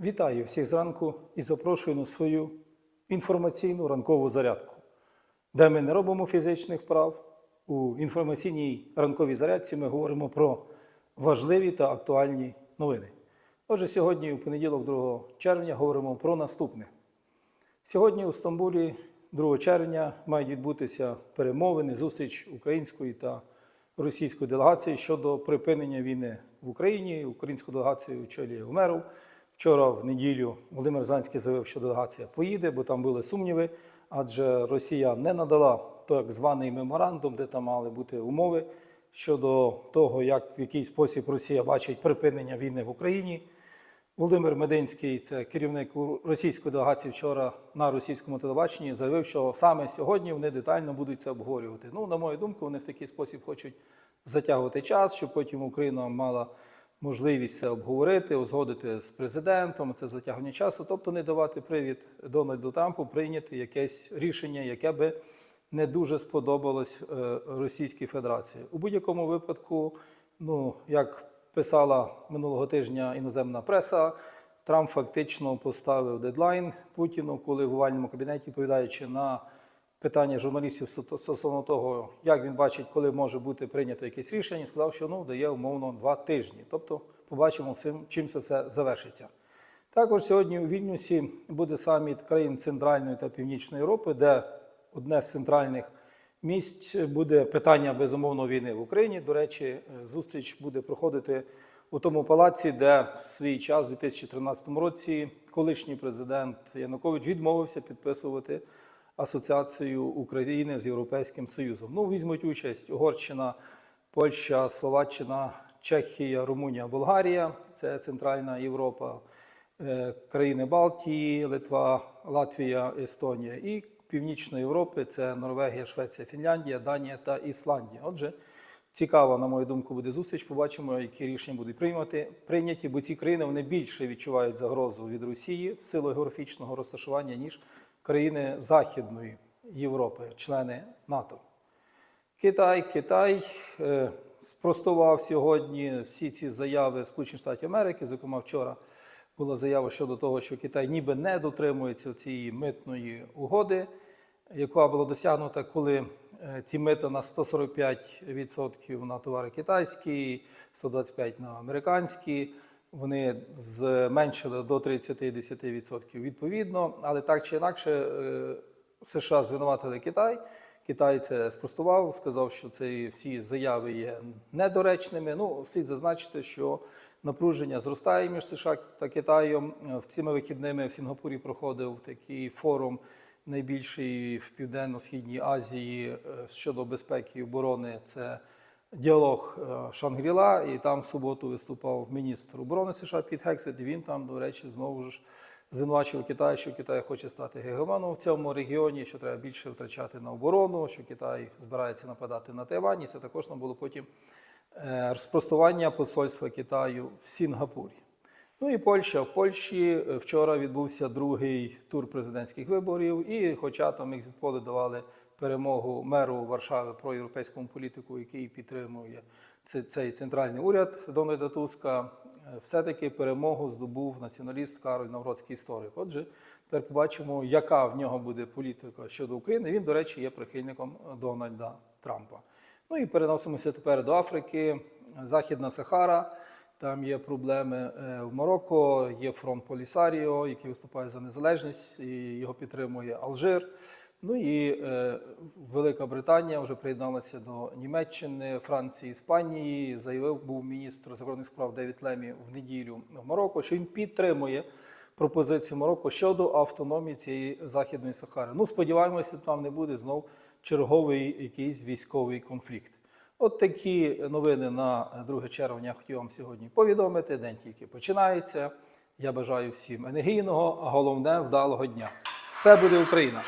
Вітаю всіх зранку і запрошую на свою інформаційну ранкову зарядку, де ми не робимо фізичних вправ. У інформаційній ранковій зарядці ми говоримо про важливі та актуальні новини. Отже, сьогодні, у понеділок, 2 червня, говоримо про наступне. Сьогодні у Стамбулі, 2 червня, мають відбутися перемовини, зустріч української та російської делегації щодо припинення війни в Україні. Українську делегацію очолює Умеров. Вчора в неділю Володимир Занський заявив, що делегація поїде, бо там були сумніви, адже Росія не надала так званий меморандум, де там мали бути умови щодо того, як в який спосіб Росія бачить припинення війни в Україні. Володимир Мединський, це керівник російської делегації вчора на російському телебаченні, заявив, що саме сьогодні вони детально будуть це обговорювати. Ну, на мою думку, вони в такий спосіб хочуть затягувати час, щоб потім Україна мала можливість це обговорити, узгодити з президентом. Це затягування часу, тобто не давати привід Дональду Трампу прийняти якесь рішення, яке би не дуже сподобалось е, Російській Федерації. У будь-якому випадку, ну як писала минулого тижня іноземна преса. Трамп фактично поставив дедлайн Путіну, коли в овальному кабінеті, відповідаючи на питання журналістів стосовно того, як він бачить, коли може бути прийнято якесь рішення, сказав, що ну дає умовно два тижні. Тобто, побачимо, чим це все завершиться. Також сьогодні у Вільнюсі буде саміт країн Центральної та Північної Європи, де одне з центральних місць буде питання безумовно війни в Україні. До речі, зустріч буде проходити у тому палаці, де в свій час, у 2013 році, колишній президент Янукович відмовився підписувати асоціацію України з Європейським Союзом. Ну, візьмуть участь Угорщина, Польща, Словаччина, Чехія, Румунія, Болгарія це Центральна Європа, е, країни Балтії, Литва, Латвія, Естонія і Північної Європи це Норвегія, Швеція, Фінляндія, Данія та Ісландія. Отже, цікава, на мою думку, буде зустріч. Побачимо, які рішення будуть приймати прийняті, бо ці країни вони більше відчувають загрозу від Росії в силу географічного розташування, ніж країни Західної Європи, члени НАТО. Китай, Китай е, спростував сьогодні всі ці заяви Сполучених Штатів Америки. Зокрема, вчора була заява щодо того, що Китай ніби не дотримується цієї митної угоди, яка була досягнута, коли е, ці мита на 145% на товари китайські, 125% на американські. Вони зменшили до 30-10% відповідно, але так чи інакше е, США звинуватили Китай. Китай це спростував, сказав, що ці всі заяви є недоречними. Ну, слід зазначити, що напруження зростає між США та Китаєм. В цими вихідними в Сінгапурі проходив такий форум, найбільший в Південно-Східній Азії е, щодо безпеки і оборони. Це діалог е, Шангріла, і там в суботу виступав міністр оборони США Піт Гексет. І він там, до речі, знову ж звинувачував Китай, що Китай хоче стати гегемоном в цьому регіоні, що треба більше втрачати на оборону, що Китай збирається нападати на Тайвань. І це також нам було потім е, розпростування посольства Китаю в Сінгапурі. Ну і Польща. В Польщі вчора відбувся другий тур президентських виборів, і, хоча там екзитполи давали перемогу меру Варшави про європейському політику, який підтримує цей центральний уряд Дональда Туска, все-таки перемогу здобув націоналіст Кароль Навроцький історик. Отже, тепер побачимо, яка в нього буде політика щодо України. Він, до речі, є прихильником Дональда Трампа. Ну і переносимося тепер до Африки, Західна Сахара. Там є проблеми в Марокко, є фронт Полісаріо, який виступає за незалежність, і його підтримує Алжир. Ну і е, Велика Британія вже приєдналася до Німеччини, Франції, Іспанії. Заявив був міністр закордонних справ Девід Лемі в неділю в Марокко, що він підтримує пропозицію Марокко щодо автономії цієї західної Сахари. Ну, сподіваємося, там не буде знов черговий якийсь військовий конфлікт. От такі новини на 2 червня я хотів вам сьогодні повідомити. День тільки починається. Я бажаю всім енергійного, а головне вдалого дня. Все буде Україна!